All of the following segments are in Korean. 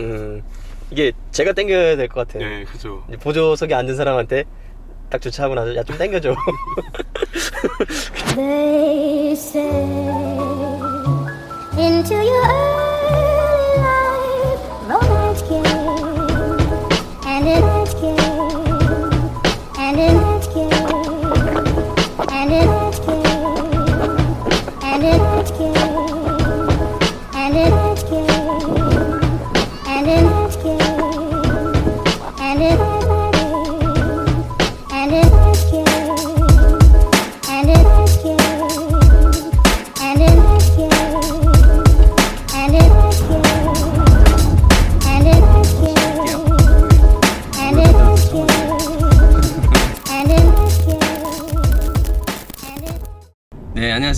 음 이게 제가 땡겨야 될 것 같아요. 네, 그죠. 이제 보조석에 앉은 사람한테 딱 주차하고 나서 야좀 땡겨줘. They say into your early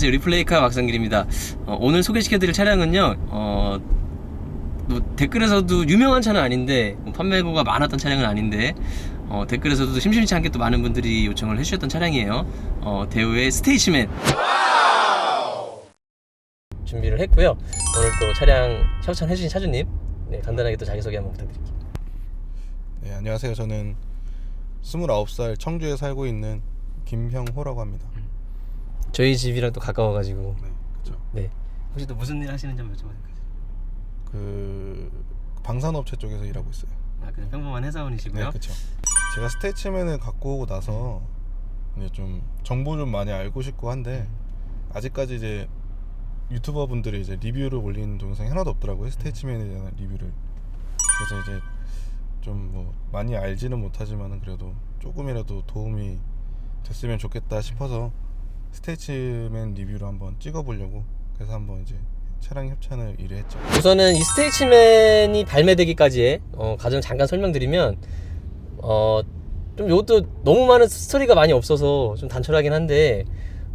안녕하세요. 리플레이카 박성길입니다. 어, 오늘 소개시켜드릴 차량은요, 어, 뭐 댓글에서도 유명한 차는 아닌데, 뭐 판매고가 많았던 차량은 아닌데, 어, 댓글에서도 심심치 않게 또 많은 분들이 요청을 해주셨던 차량이에요. 어, 대우의 스테이시맨. 준비를 했고요. 오늘 또 차량 협찬해주신 차주님, 네, 간단하게 또 자기소개 한번 부탁드릴게요. 네, 안녕하세요. 저는 29살 청주에 살고 있는 김형호라고 합니다. 저희 집이랑 또 가까워가지고, 네, 그렇죠. 네. 혹시 또 무슨 일 하시는지 한번 여쭤봐도 될까요? 그 방산업체 쪽에서 일하고 있어요. 아, 그냥 평범한 회사원이시고요. 네, 그렇죠. 제가 스테이츠맨을 갖고 오고 나서 이제 좀 정보 좀 많이 알고 싶고 한데 아직까지 이제 유튜버 분들이 이제 리뷰를 올리는 동영상이 하나도 없더라고요. 스테이츠맨에 대한 리뷰를. 그래서 이제 좀 뭐 많이 알지는 못하지만은 그래도 조금이라도 도움이 됐으면 좋겠다 싶어서 스테이츠맨 리뷰를 한번 찍어보려고 그래서 한번 이제 차량 협찬을 의뢰했죠. 우선은 이 스테이치맨이 발매되기까지의 어, 과정 잠깐 설명드리면 어, 좀 이것도 너무 많은 스토리가 많이 없어서 좀 단촐하긴 한데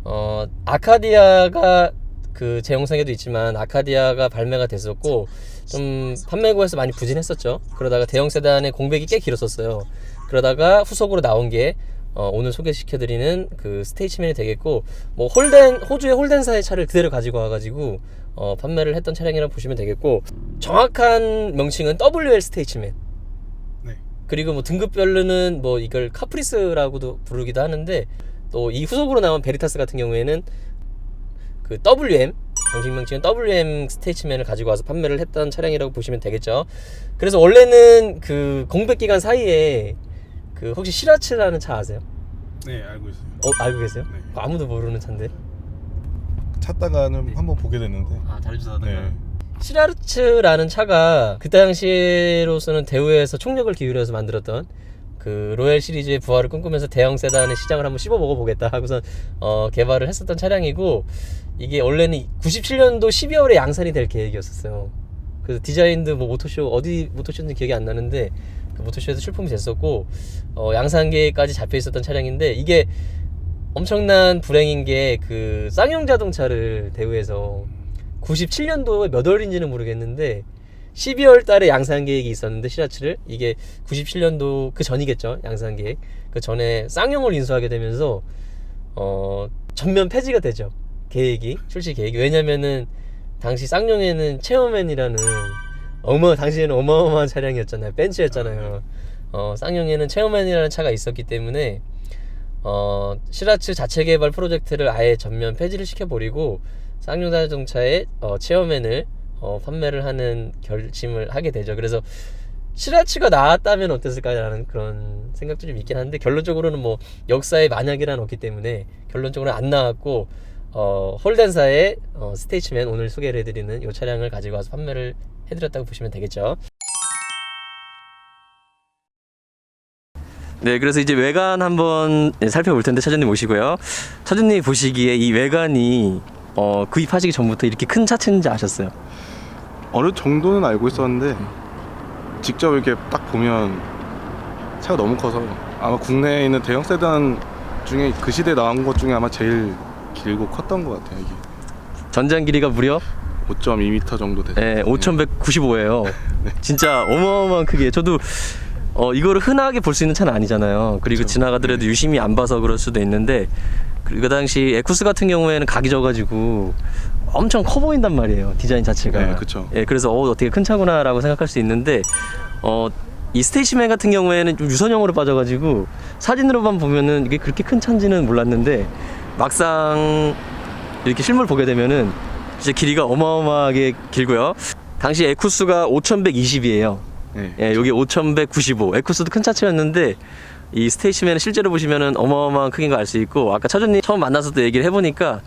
어, 아카디아가 그 제 영상에도 있지만 아카디아가 발매가 됐었고 좀 판매고에서 많이 부진했었죠. 그러다가 대형 세단의 공백이 꽤 길었었어요. 그러다가 후속으로 나온 게 어, 오늘 소개시켜드리는 그 스테이치맨이 되겠고 뭐 홀덴 호주의 홀덴사의 차를 그대로 가지고 와가지고 어, 판매를 했던 차량이라고 보시면 되겠고 정확한 명칭은 WL 스테이치맨 네. 그리고 뭐 등급별로는 뭐 이걸 카프리스라고도 부르기도 하는데 또 이 후속으로 나온 베리타스 같은 경우에는 그 WM 정식 명칭은 WM 스테이치맨을 가지고 와서 판매를 했던 차량이라고 보시면 되겠죠. 그래서 원래는 그 공백 기간 사이에 그 혹시 시라츠라는 차 아세요? 네, 알고 있어요. 어 알고 계세요? 네. 그거 아무도 모르는 차인데. 찾다가는 한번 보게 됐는데 아 자료조사다가. 네. 시라르츠라는 차가 그 당시로서는 대우에서 총력을 기울여서 만들었던 그 로얄 시리즈의 부활을 꿈꾸면서 대형 세단의 시장을 한번 씹어 먹어 보겠다 하고선 어, 개발을 했었던 차량이고 이게 원래는 97년도 12월에 양산이 될 계획이었었어요. 그래서 디자인도 뭐 모토쇼 어디 모토쇼인지 기억이 안 나는데 그 모토쇼에서 출품이 됐었고 어, 양산 계획까지 잡혀 있었던 차량인데 이게 엄청난 불행인 게 그 쌍용 자동차를 대우에서 97년도에 몇 월인지는 모르겠는데 12월 달에 양산 계획이 있었는데 시라츠를. 이게 97년도 그 전이겠죠 양산 계획. 그 전에 쌍용을 인수하게 되면서 어 전면 폐지가 되죠 계획이 출시 계획이. 왜냐면은 당시 쌍용에는 체어맨이라는 어마 당시에는 어마어마한 차량이었잖아요 벤츠였잖아요 어 쌍용에는 체어맨이라는 차가 있었기 때문에 어, 시라츠 자체 개발 프로젝트를 아예 전면 폐지를 시켜버리고 쌍용 자동차의 어, 체어맨을 어, 판매를 하는 결심을 하게 되죠. 그래서 시라츠가 나왔다면 어땠을까라는 그런 생각도 좀 있긴 한데 결론적으로는 뭐 역사의 만약이란 없기 때문에 결론적으로는 안 나왔고 어, 홀덴사의 어, 스테이치맨 오늘 소개를 해드리는 이 차량을 가지고 와서 판매를 해드렸다고 보시면 되겠죠. 네, 그래서 이제 외관 한번 살펴볼 텐데 차주님 오시고요. 차주님 보시기에 이 외관이 어, 구입하시기 전부터 이렇게 큰 차체인지 아셨어요? 어느 정도는 알고 있었는데 직접 이렇게 딱 보면 차가 너무 커서 아마 국내에 있는 대형 세단 중에 그 시대에 나온 것 중에 아마 제일 길고 컸던 것 같아요 이게 전장 길이가 무려 5.2m 정도 됐어요 예, 5,195예요. 진짜 어마어마한 크기에 저도 어, 이거를 흔하게 볼 수 있는 차는 아니잖아요. 그리고 그렇죠. 지나가더라도 유심히 안 봐서 그럴 수도 있는데 그 당시 에쿠스 같은 경우에는 각이 져가지고 엄청 커 보인단 말이에요 디자인 자체가. 네, 그쵸. 예, 그래서 어 어떻게 큰 차구나라고 생각할 수 있는데 어. 이 스테이시맨 같은 경우에는 좀 유선형으로 빠져가지고 사진으로만 보면은 이게 그렇게 큰 차인지는 몰랐는데 막상 이렇게 실물 보게 되면은 진짜 길이가 어마어마하게 길고요. 당시 에쿠스가 5120이에요. 네. 예, 여기 5195. 에쿠스도 큰 차체였는데 이 스테이시맨을 실제로 보시면은 어마어마한 크기인 걸알수 있고 아까 차주님 처음 만나서 또 얘기를 해보니까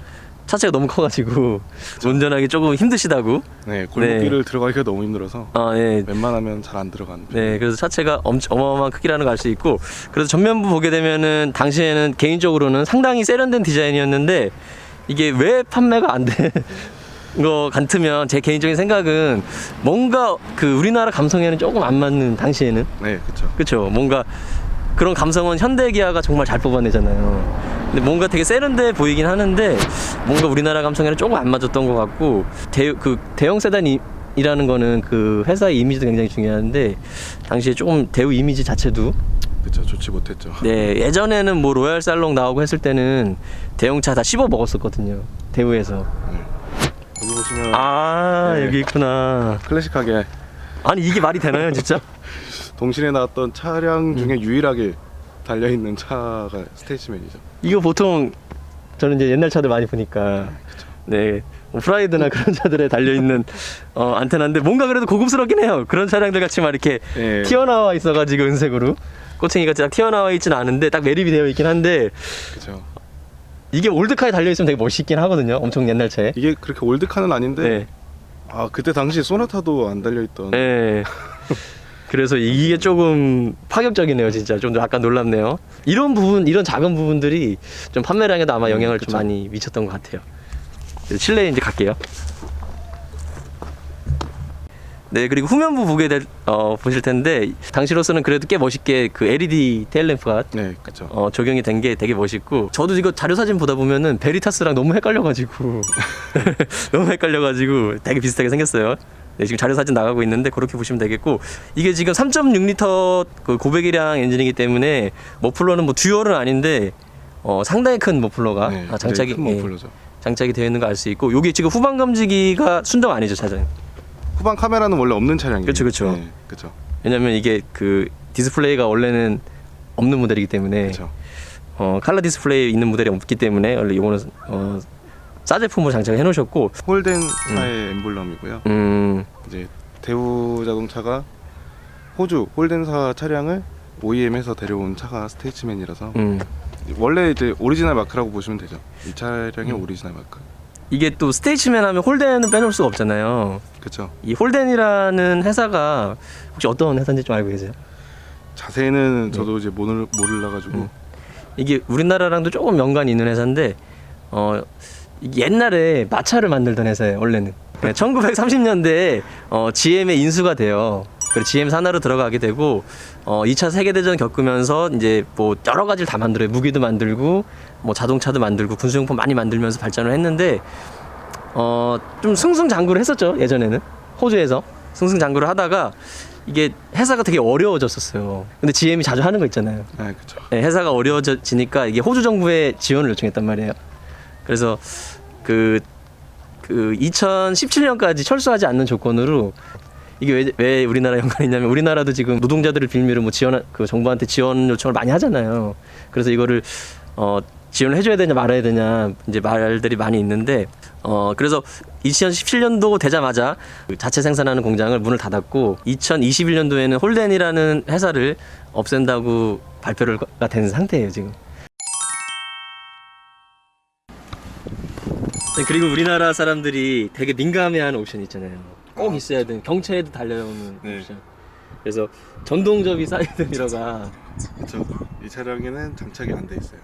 차체가 너무 커가지고 운전하기 조금 힘드시다고. 네, 골목길을 들어가기가 너무 힘들어서 아 예. 웬만하면 잘 안 들어가는데. 네, 그래서 차체가 엄, 어마어마한 크기라는 걸 알 수 있고 그래서 전면부 보게 되면은 당시에는 개인적으로는 상당히 세련된 디자인이었는데 이게 왜 판매가 안 돼? 거 같으면 제 개인적인 생각은 뭔가 그 우리나라 감성에는 조금 안 맞는 당시에는 네, 그렇죠. 그렇죠 뭔가 그런 감성은 현대 기아가 정말 잘 뽑아내잖아요. 근데 뭔가 되게 세련돼 보이긴 하는데 뭔가 우리나라 감성에는 조금 안 맞았던 것 같고 대, 그 대형 세단이라는 거는 그 회사의 이미지도 굉장히 중요한데 당시에 조금 대우 이미지 자체도 그렇죠. 좋지 못했죠. 네 예전에는 뭐 로얄 살롱 나오고 했을 때는 대형차 다 씹어 먹었었거든요 대우에서 네. 보시면 아 네. 여기 있구나 클래식하게 아니 이게 말이 되나요 진짜 동실에 나왔던 차량 중에 음. 유일하게 달려 있는 차가 스테이시맨이죠. 이거 보통 저는 이제 옛날 차들 많이 보니까 네뭐 프라이드나 그런 차들에 달려 있는 어, 안테나인데 뭔가 그래도 고급스럽긴 해요. 그런 차량들 같이 막 이렇게 네. 튀어나와 있어가지고 은색으로 꼬챙이가 딱 튀어나와 있지는 않은데 딱 매립이 되어 있긴 한데 그렇죠. 이게 올드카에 달려 있으면 되게 멋있긴 하거든요. 엄청 옛날 차에. 이게 그렇게 올드카는 아닌데 네. 아 그때 당시 소나타도 안 달려 있던 네. 그래서 이게 조금 파격적이네요, 진짜. 좀 약간 놀랍네요. 이런 부분, 이런 작은 부분들이 좀 판매량에도 아마 영향을 좀. 많이 미쳤던 것 같아요. 실내에 이제 갈게요. 네, 그리고 후면부 보게 될, 어, 보실 텐데, 당시로서는 그래도 꽤 멋있게 그 LED 테일램프가 네, 그렇죠. 어, 적용이 된 게 되게 멋있고 저도 이거 자료 사진 보다 보면은 베리타스랑 너무 헷갈려가지고 너무 헷갈려가지고 되게 비슷하게 생겼어요. 네, 지금 자료 사진 나가고 있는데 그렇게 보시면 되겠고 이게 지금 3.6리터 그 고배기량 엔진이기 때문에 머플러는 뭐 듀얼은 아닌데 어, 상당히 큰 머플러가 네, 아, 장착이 큰 예, 머플러죠. 장착이 되어 있는 거 알 수 있고 여기 지금 후방 감지기가 순정 아니죠 차장 후방 카메라는 원래 없는 차량이에요. 그쵸, 그쵸. 네, 그렇죠. 왜냐면 이게 그 디스플레이가 원래는 없는 모델이기 때문에 그렇죠. 어, 칼라 디스플레이 있는 모델이 없기 때문에 원래 이거는 어, 싸 제품으로 장착해 놓으셨고 홀덴 차의 엠블럼이고요. 음, 이제 대우 자동차가 호주 홀덴사 차량을 OEM에서 데려온 차가 스테이츠맨이라서 음. 원래 이제 오리지널 마크라고 보시면 되죠. 이 차량의 음. 오리지널 마크. 이게 또 스테이츠맨 하면 홀덴은 빼놓을 수가 없잖아요. 그렇죠. 이 홀덴이라는 회사가 혹시 어떤 회사인지 좀 알고 계세요? 자세히는 저도 이제 모르 모르라 가지고 네. 음. 이게 우리나라랑도 조금 연관이 있는 회사인데 어 이게 옛날에 마차를 만들던 회사예요 원래는 네, 1930년대에 어, GM의 인수가 돼요 그리고 GM 산하로 들어가게 되고 어, 2차 세계 대전 겪으면서 이제 뭐 여러 가지를 다 만들어요 무기도 만들고 뭐 자동차도 만들고 군수용품 많이 만들면서 발전을 했는데 어, 좀 승승장구를 했었죠 예전에는 호주에서 승승장구를 하다가 이게 회사가 되게 어려워졌었어요 근데 GM이 자주 하는 거 있잖아요 네, 그렇죠. 네, 회사가 어려워지니까 이게 호주 정부에 지원을 요청했단 말이에요. 그래서 그, 그 2017년까지 철수하지 않는 조건으로 이게 왜, 왜 우리나라 연관이 있냐면 우리나라도 지금 노동자들을 빌미로 뭐 지원 그 정부한테 지원 요청을 많이 하잖아요. 그래서 이거를 어 지원을 해줘야 되냐 말아야 되냐 이제 말들이 많이 있는데 어 그래서 2017년도 되자마자 그 자체 생산하는 공장을 문을 닫았고 2021년도에는 홀덴이라는 회사를 없앤다고 발표가 된 상태예요 지금. 네, 그리고 우리나라 사람들이 되게 민감해하는 옵션 있잖아요. 꼭 있어야 되는 경차에도 달려오는 네. 옵션. 그래서 전동접이 사이드 미러가 그렇죠. 이 차량에는 장착이 안 돼 있어요.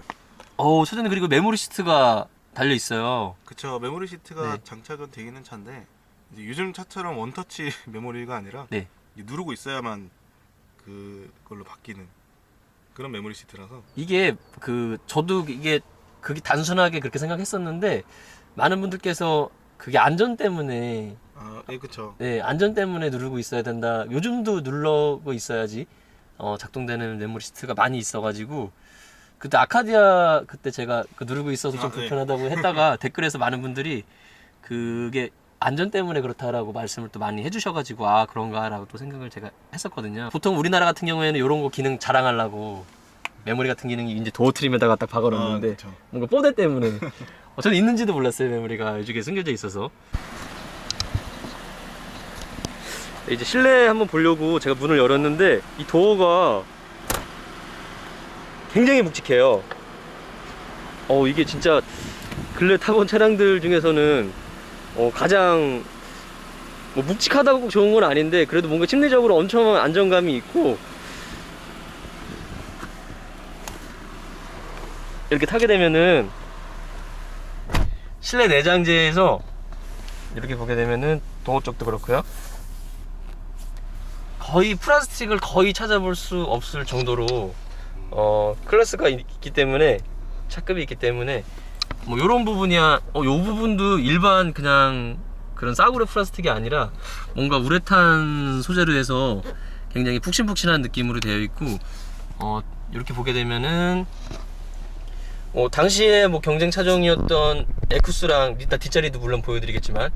어우 소전에 그리고 메모리 시트가 달려 있어요. 그쵸 메모리 시트가 네. 장착은 있는 차인데 이제 요즘 차처럼 원터치 메모리가 아니라 네. 이 누르고 있어야만 그걸로 바뀌는 그런 메모리 시트라서 이게 그 저도 이게 그게 단순하게 그렇게 생각했었는데 많은 분들께서 그게 안전 때문에 아 예 그쵸 네 안전 때문에 누르고 있어야 된다. 요즘도 누르고 있어야지 어, 작동되는 메모리 시트가 많이 있어가지고 그때 아카디아 그때 제가 그 누르고 있어서 좀 아, 네. 불편하다고 했다가 댓글에서 많은 분들이 그게 안전 때문에 그렇다라고 말씀을 또 많이 해주셔가지고 아 그런가라고 또 생각을 제가 했었거든요. 보통 우리나라 같은 경우에는 이런 거 기능 자랑하려고 메모리 같은 기능이 이제 도어 트림에다가 딱 박아놓는데 아. 뭔가 뽀대 때문에. 어, 저는 있는지도 몰랐어요 메모리가. 이쪽에 숨겨져 있어서. 이제 실내 한번 보려고 제가 문을 열었는데 이 도어가 굉장히 묵직해요. 어 이게 진짜 근래 타본 차량들 중에서는 어, 가장 뭐 묵직하다고 꼭 좋은 건 아닌데 그래도 뭔가 심리적으로 엄청 안정감이 있고 이렇게 타게 되면은 실내 내장재에서 이렇게 보게 되면은 도어 쪽도 그렇고요. 거의 플라스틱을 거의 찾아볼 수 없을 정도로 어 클래스가 있기 때문에 차급이 있기 때문에 뭐 요런 부분이야 어 요 부분도 일반 그냥 그런 싸구려 플라스틱이 아니라 뭔가 우레탄 소재로 해서 굉장히 푹신푹신한 느낌으로 되어 있고 어 이렇게 보게 되면은 어, 당시에 뭐 경쟁 차종이었던 에쿠스랑 이따 뒷자리도 물론 보여드리겠지만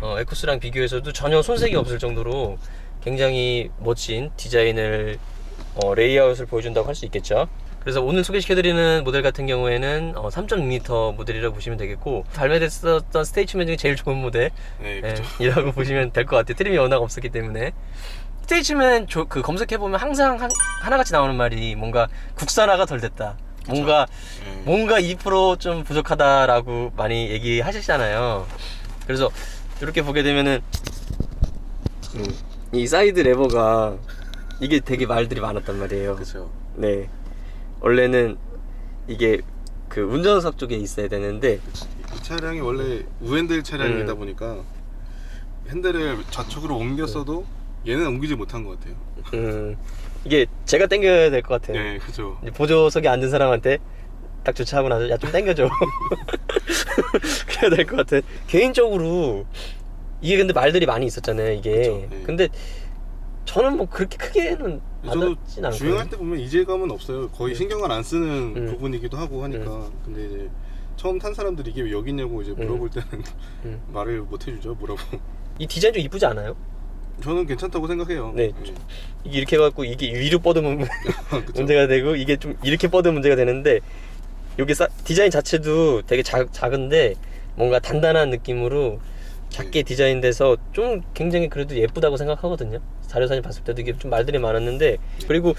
어, 에쿠스랑 비교해서도 전혀 손색이 없을 정도로 굉장히 멋진 디자인을 어, 레이아웃을 보여준다고 할 수 있겠죠. 그래서 오늘 소개시켜드리는 모델 같은 경우에는 어, 3.6L 모델이라고 보시면 되겠고 발매됐었던 스테이츠맨 중에 제일 좋은 모델 네, 예, 보시면 될 것 같아요. 트림이 워낙 없었기 때문에. 스테이츠맨 조- 그 검색해 보면 항상 한- 하나같이 나오는 말이 뭔가 국산화가 덜 됐다. 뭔가 네. 뭔가 2%좀 부족하다라고 많이 얘기하시잖아요. 그래서 이렇게 보게 되면은 음, 이 사이드 레버가 이게 되게 말들이 많았단 말이에요. 그쵸. 네. 원래는 이게 그 운전석 쪽에 있어야 되는데 이 차량이 원래 우핸들 차량이다 음. 보니까 핸들을 좌측으로 옮겼어도 얘는 옮기지 못한 것 같아요. 음, 이게 제가 당겨야 될 것 같아요. 네, 그죠. 이제 보조석에 앉은 사람한테 딱 주차하고 나서 야좀 당겨줘. 그래야 될 것 같아. 개인적으로 이게 근데 말들이 많이 있었잖아요. 이게. 그쵸, 네. 근데 저는 뭐 그렇게 크게는 저도 와닿진 않고. 주행할 때 보면 이질감은 없어요. 거의 네. 신경을 안 쓰는 음. 부분이기도 하고 하니까. 근데 이제 처음 탄 사람들이 이게 왜 여기 있냐고 이제 물어볼 때는 음. 말을 못 해주죠. 뭐라고. 이 디자인 좀 이쁘지 않아요? 저는 괜찮다고 생각해요. 네. 이게 이렇게 해갖고 이게 위로 뻗으면. 문제가 되고 이게 좀 이렇게 뻗으면 문제가 되는데 여기 사- 디자인 자체도 되게 작, 작은데 뭔가 단단한 느낌으로 작게 디자인돼서 좀 굉장히 그래도 예쁘다고 생각하거든요. 자료 사진 봤을 때도 이게 좀 말들이 많았는데 그리고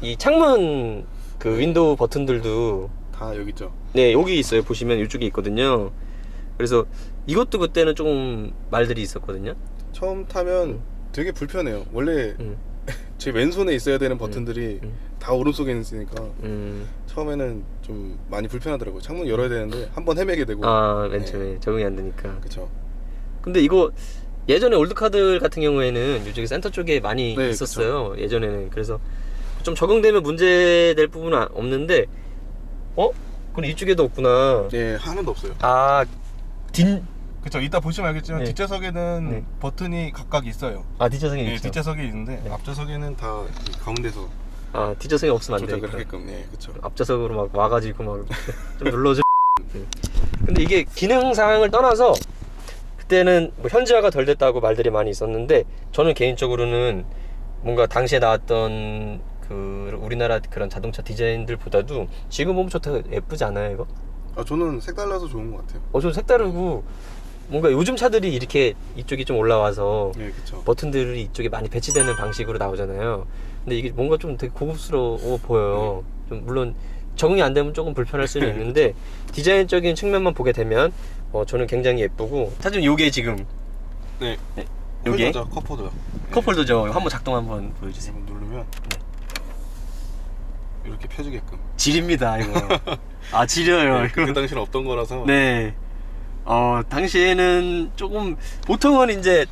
이 창문 그 윈도우 버튼들도 다 여기 있죠. 네 여기 있어요 보시면 이쪽에 있거든요. 그래서 이것도 그때는 좀 말들이 있었거든요. 처음 타면 되게 불편해요. 원래 음, 제 왼손에 있어야 되는 버튼들이 음. 다 오른쪽에 있으니까 음. 처음에는 좀 많이 불편하더라고요. 창문 열어야 되는데 한 번 헤매게 되고. 아맨 네. 처음에 적응이 안 되니까. 그쵸. 근데 이거 예전에 올드카들 같은 경우에는 이쪽에 센터 쪽에 많이 네, 있었어요. 예전에는 그래서 좀 적용되면 문제 될 부분은 아- 없는데 어? 그럼 이쪽에도 없구나. 네, 하나도 없어요. 아, 딘, 그쵸. 이따 보시면 알겠지만 네. 뒷좌석에는 네. 버튼이 각각 있어요. 아 뒷좌석에 네, 있죠. 뒷좌석에 있는데 네. 앞좌석에는 다이 가운데서 아 뒷좌석에 없으면 안 조작을 되니까. 하게끔. 네, 그쵸. 앞좌석으로 막 와가지고 막 좀 눌러줘. 음. 근데 이게 기능 사항을 떠나서 그때는 뭐 현지화가 덜 됐다고 말들이 많이 있었는데 저는 개인적으로는 뭔가 당시에 나왔던 그 우리나라 그런 자동차 디자인들보다도 지금 보면 좋다 예쁘지 않아요 이거? 아, 저는 색달라서 좋은 것 같아요. 어 좀 색다르고 뭔가 요즘 차들이 이렇게 이쪽이 좀 올라와서 네, 그쵸. 버튼들이 이쪽에 많이 배치되는 방식으로 나오잖아요. 근데 이게 뭔가 좀 되게 고급스러워 보여요. 좀 물론 적응이 안 되면 조금 불편할 수는 있는데 디자인적인 측면만 보게 되면 어, 저는 굉장히 예쁘고 사실 요게 지금 네. 요게 컵홀더죠, 컵홀더요. 컵홀더죠. 한번 작동 한번 보여주세요. 한번 누르면 이렇게 펴지게끔. 지립니다 이거. 아 지려요. 네, 이거. 그 당시는 없던 거라서. 네. 어 당시에는 조금 보통은 이제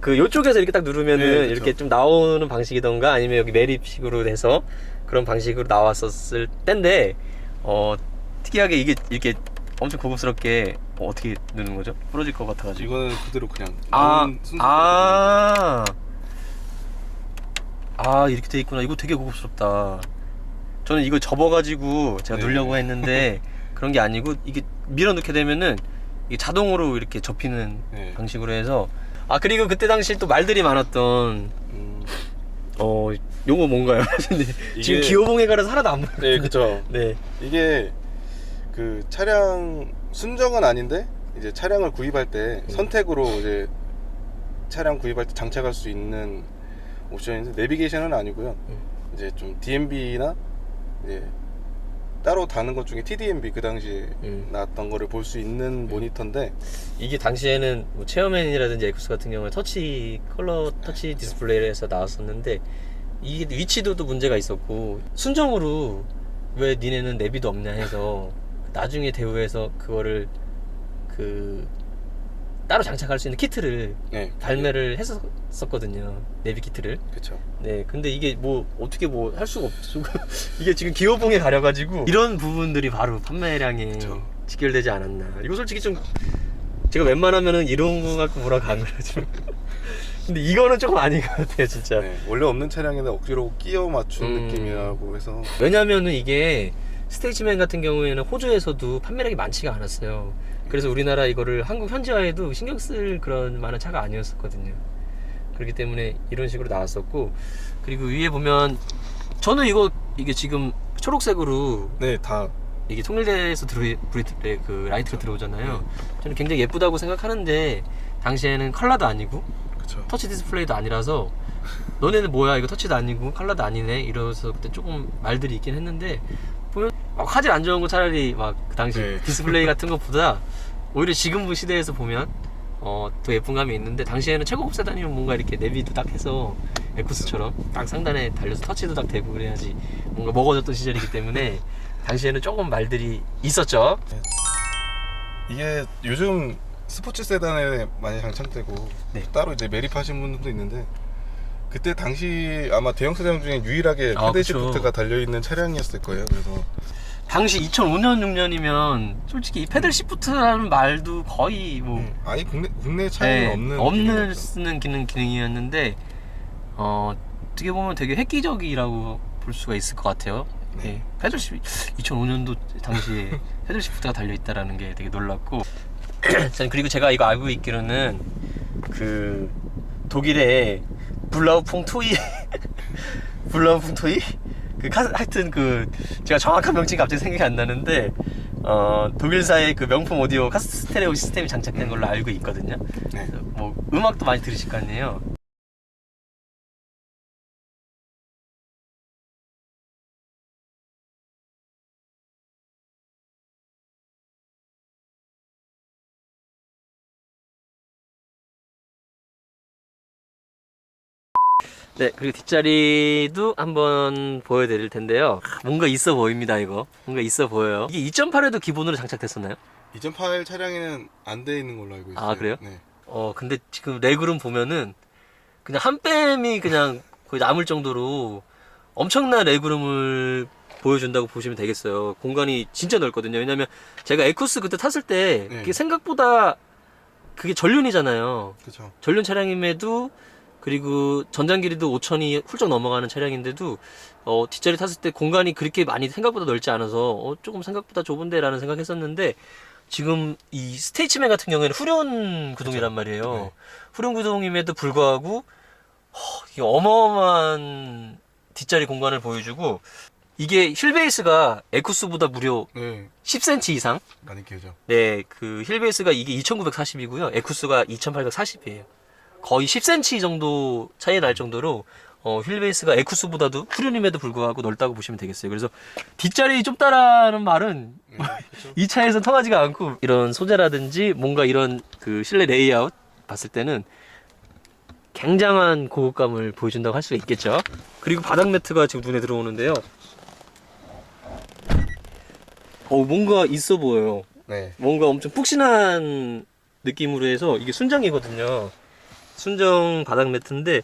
그 요쪽에서 이렇게 딱 누르면은 네. 이렇게 좀 나오는 방식이던가 아니면 여기 매립식으로 돼서 그런 방식으로 나왔었을 때인데 어 특이하게 이게 이렇게 엄청 고급스럽게 어, 어떻게 누는 거죠? 부러질 것 같아가지고. 이거는 그대로 그냥 아, 아, 아 이렇게 돼 있구나. 이거 되게 고급스럽다. 저는 이거 접어가지고 제가 네. 누려고 했는데 그런 게 아니고 이게 밀어 넣게 되면은 이게 자동으로 이렇게 접히는 네. 방식으로 해서 아 그리고 그때 당시 또 말들이 많았던 음, 어 요거 뭔가요? 근데 지금 이게- 기호봉에 가려서 하나도 안 보여. 네, 그쵸. 네. 이게 그 차량 순정은 아닌데 이제 차량을 구입할 때 음. 선택으로 이제 차량 구입할 때 장착할 수 있는 옵션인데 내비게이션은 아니고요. 음. 이제 좀 DMB나 이제 따로 다는 것 중에 TDMB 그 당시에 음. 나왔던 거를 볼 수 있는 모니터인데 이게 당시에는 뭐 체어맨이라든지 에쿠스 같은 경우에 터치 컬러 터치 디스플레이에서 나왔었는데 이게 위치도도 문제가 있었고 순정으로 왜 니네는 내비도 없냐 해서 나중에 대우에서 그거를 그 따로 장착할 수 있는 키트를 네 발매를 했었거든요. 내비 키트를. 그쵸. 네 근데 이게 뭐 어떻게 뭐 할 수가 없어 이게 지금 기호봉에 가려가지고 이런 부분들이 바로 판매량에 그쵸. 직결되지 않았나. 이거 솔직히 좀 제가 웬만하면은 이런 거 갖고 뭐라 가는 거죠 근데 이거는 조금 아닌 것 같아요 진짜. 네, 원래 없는 차량에다 억지로 끼워 맞춘 음. 느낌이라고 해서. 왜냐면은 이게 스테이지맨 같은 경우에는 호주에서도 판매량이 많지가 않았어요 그래서 우리나라 이거를 한국 현지화에도 신경 쓸 그런 많은 차가 아니었었거든요. 그렇기 때문에 이런 식으로 나왔었고 그리고 위에 보면 저는 이거 이게 지금 초록색으로 네 다. 이게 통일대에서 들어 브리트 그 라이트가 들어오잖아요. 저는 굉장히 예쁘다고 생각하는데 당시에는 컬러도 아니고 그쵸. 터치 디스플레이도 아니라서 너네는 뭐야? 이거 터치도 아니고 컬러도 아니네? 이러면서 그때 조금 말들이 있긴 했는데 보면 막 화질 안 좋은 거 차라리 막 그 당시 네. 디스플레이 같은 것보다 오히려 지금 시대에서 보면 어, 더 예쁜 감이 있는데 당시에는 최고급 세단이면 뭔가 이렇게 내비도 딱 해서 에쿠스처럼 딱 상단에 달려서 터치도 딱 되고 그래야지 뭔가 먹어졌던 시절이기 때문에 당시에는 조금 말들이 있었죠 이게 요즘 스포츠 세단에 많이 장착되고 네. 따로 이제 매립하신 분들도 있는데 그때 당시 아마 대형 세단 중에 유일하게 아, 페델 그쵸. 시프트가 달려 있는 차량이었을 거예요. 그래서 당시 2005년 6년이면 솔직히 이 페들 시프트라는 말도 거의 뭐 음, 아예 국내 국내 차량에 네, 없는 없는. 쓰는 기능 기능이었는데 어 어떻게 보면 되게 획기적이라고 볼 수가 있을 것 같아요. 네. 네. 페들 시 2005년도 당시에 페들 시프트가 달려 있다라는 게 되게 놀랐고 전 그리고 제가 이거 알고 있기로는 그 독일의 블라우퐁 토이 블라우퐁 토이 그 카, 하여튼 그 제가 정확한 명칭이 갑자기 생각이 안 나는데 어 독일사의 그 명품 오디오 카스테레오 시스템이 장착된 걸로 알고 있거든요. 네. 뭐 음악도 많이 들으실 거 아니에요. 네, 그리고 뒷자리도 한번 보여드릴 텐데요. 아, 뭔가 있어 보입니다, 이거. 뭔가 있어 보여요. 이게 2.8에도 기본으로 장착됐었나요? 2008 차량에는 안 돼 있는 걸로 알고 있어요. 아, 그래요? 네. 어, 근데 지금 레그룸 보면은 그냥 한 뺨이 그냥 거의 남을 정도로 엄청난 레그룸을 보여준다고 보시면 되겠어요. 공간이 진짜 넓거든요. 왜냐면 제가 에쿠스 그때 탔을 때 네. 그게 생각보다 그게 전륜이잖아요. 그렇죠. 전륜 차량임에도 그리고 전장 길이도 5천이 훌쩍 넘어가는 차량인데도 어, 뒷자리 탔을 때 공간이 그렇게 많이 생각보다 넓지 않아서 어, 조금 생각보다 좁은데라는 생각했었는데 지금 이 스테이츠맨 같은 경우에는 후륜 구동이란 말이에요. 네. 후륜 구동임에도 불구하고 허, 이게 어마어마한 뒷자리 공간을 보여주고 이게 휠베이스가 에쿠스보다 무려 네. 10cm 이상 많이 길죠. 네, 그 힐베이스가 이게 2,940이고요. 에쿠스가 2,840이에요. 거의 10cm 정도 차이 날 정도로 어, 휠베이스가 에쿠스보다도 후륜임에도 불구하고 넓다고 보시면 되겠어요. 그래서 뒷자리 좁다라는 말은 네. 그렇죠. 이 차에서 통하지가 않고 이런 소재라든지 뭔가 이런 그 실내 레이아웃 봤을 때는 굉장한 고급감을 보여준다고 할 수가 있겠죠. 그리고 바닥 매트가 지금 눈에 들어오는데요. 어, 뭔가 있어 보여요. 네. 뭔가 엄청 푹신한 느낌으로 해서 이게 순정이거든요. 순정 바닥 매트인데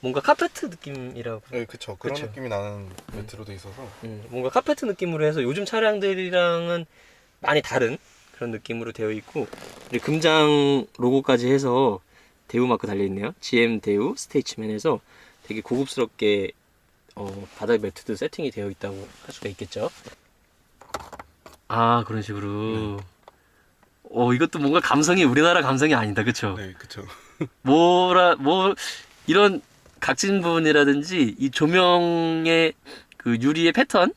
뭔가 카페트 느낌이라고. 네, 그쵸. 그런 그쵸. 느낌이 나는 매트로 돼 있어서. 음, 뭔가 카페트 느낌으로 해서 요즘 차량들이랑은 많이 다른 그런 느낌으로 되어 있고 그리고 금장 로고까지 해서 대우 마크 달려 있네요. GM 대우 스테이츠맨에서 되게 고급스럽게 어, 바닥 매트도 세팅이 되어 있다고 할 수가 있겠죠. 아 그런 식으로. 어 이것도 뭔가 감성이 우리나라 감성이 아니다, 그렇죠? 네, 그쵸. 뭐라 뭐 이런 각진 부분이라든지 이 조명의 그 유리의 패턴,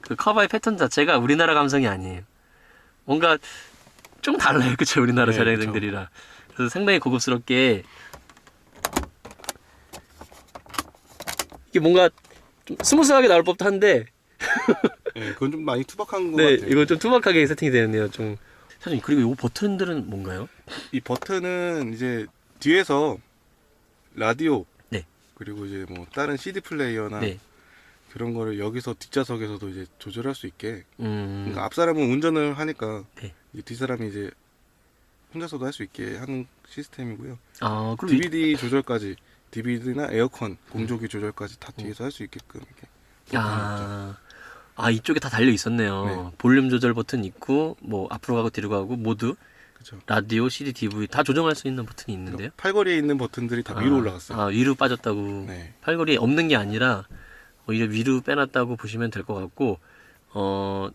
그 커버의 패턴 자체가 우리나라 감성이 아니에요. 뭔가 좀 달라요, 그렇죠? 우리나라 네, 차량들이랑. 그래서 상당히 고급스럽게 이게 뭔가 좀 스무스하게 나올 법도 한데 네, 그건 좀 많이 투박한 것 네 같아요. 이거 좀 투박하게 세팅이 되었네요 좀 사장님 그리고 이 버튼들은 뭔가요? 이 버튼은 이제 뒤에서 라디오 네. 그리고 이제 뭐 다른 CD 플레이어나 네. 그런 거를 여기서 뒷좌석에서도 이제 조절할 수 있게 음. 그러니까 앞 사람은 운전을 하니까 네. 이뒷 사람이 이제 혼자서도 할 수 있게 하는 시스템이고요. 아 이- DVD 조절까지 DVD나 에어컨 공조기 조절까지 다 뒤에서 할 수 있게끔 이렇게. 야. 아 이쪽에 다 달려 있었네요. 네. 볼륨 조절 버튼 있고 뭐 앞으로 가고 뒤로 가고 모두 그렇죠. 라디오, CD, DV 다 조정할 수 있는 버튼이 있는데요. 팔걸이에 있는 버튼들이 다 위로 아, 올라갔어요. 아 위로 빠졌다고. 네. 팔걸이에 없는 게 아니라 오히려 위로 빼놨다고 보시면 될 것 같고 어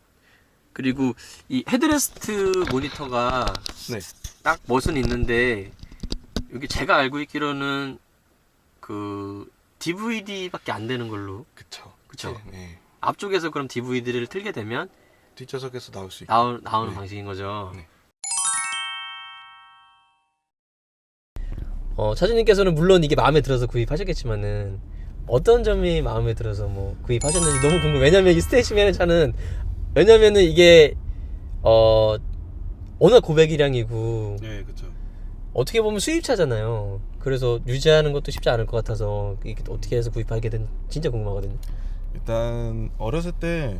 그리고 이 헤드레스트 모니터가 네. 딱 멋은 있는데 여기 제가 알고 있기로는 그 DVD밖에 안 되는 걸로 그쵸. 그쵸. 네. 앞쪽에서 그럼 DVD를 틀게 되면 뒷좌석에서 나올 수 있게. 나오, 나오는 네. 방식인 거죠. 네. 어, 차주님께서는 물론 이게 마음에 들어서 구입하셨겠지만은 어떤 점이 마음에 들어서 뭐 구입하셨는지 너무 궁금해. 왜냐면 이 스테이시맨의 차는 왜냐면은 이게 어 워낙 고배기량이고 네, 그렇죠. 어떻게 보면 수입차잖아요. 그래서 유지하는 것도 쉽지 않을 것 같아서 이게 어떻게 해서 구입하게 된 진짜 궁금하거든요. 일단 어렸을 때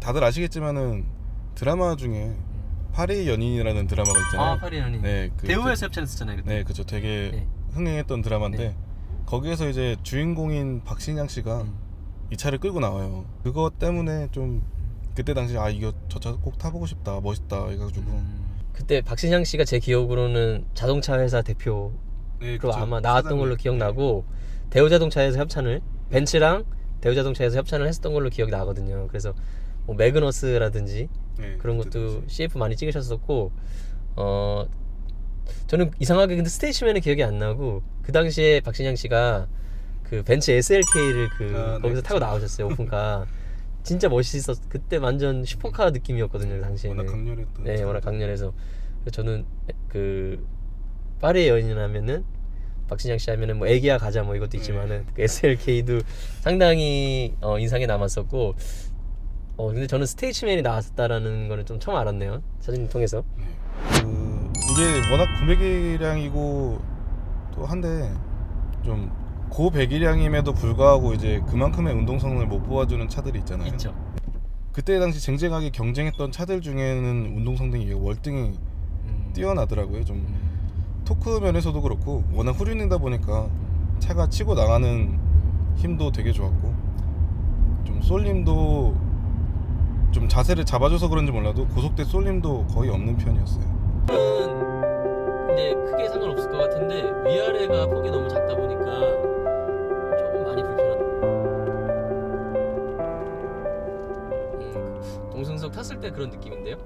다들 아시겠지만은 드라마 중에 파리 연인이라는 드라마가 있잖아요. 파리연이 네, 그 대우에서 협찬했었잖아요. 그때. 네, 그죠. 되게 네. 흥행했던 드라마인데 네. 거기에서 이제 주인공인 박신양 씨가 음. 이 차를 끌고 나와요. 그것 때문에 좀 그때 당시 아 이거 저 차 꼭 타보고 싶다, 멋있다 해가지고 음. 그때 박신양 씨가 제 기억으로는 자동차 회사 대표로 네, 아마 나왔던 걸로 기억나고 대우자동차에서 협찬을 벤츠랑 대우자동차에서 협찬을 했었던 걸로 기억이 나거든요. 그래서 뭐 매그너스라든지 네, 그런 것도. CF 많이 찍으셨었고 어 저는 이상하게 근데 스테이시맨은 기억이 안 나고 그 당시에 박신양 씨가 그 벤츠 SLK를 그 아, 네, 거기서 타고. 나오셨어요 오픈카 진짜 멋있었 그때 완전 슈퍼카 느낌이었거든요 그 당시에는 워낙 강렬했던 네 차. 워낙 강렬해서 저는 그 파리의 여인이라면은 박신양 씨 하면은 뭐 애기야 가자 뭐 이것도 네. 있지만은 그 SLK도 상당히 어, 인상에 남았었고 어 근데 저는 스테이츠맨이 나왔다라는 거는 좀 처음 알았네요 사진 통해서 네. 그 이게 워낙 구매기량이고 또 한데 좀 고배기량임에도 불구하고 이제 그만큼의 운동성능을 못 보여주는 차들이 있잖아요. 있죠 그때 당시 쟁쟁하게 경쟁했던 차들 중에는 운동성능이 월등히 음. 뛰어나더라고요. 좀 음. 토크 면에서도 그렇고 워낙 후륜이다 보니까 차가 치고 나가는 힘도 되게 좋았고 좀 쏠림도 좀 자세를 잡아줘서 그런지 몰라도 고속대 쏠림도 거의 없는 편이었어요. 근데 크게 상관없을 것 같은데 위아래가 폭이 너무 작다 보니까 조금 많이 불편하다. 음, 동승석 탔을 때 그런 느낌인데요?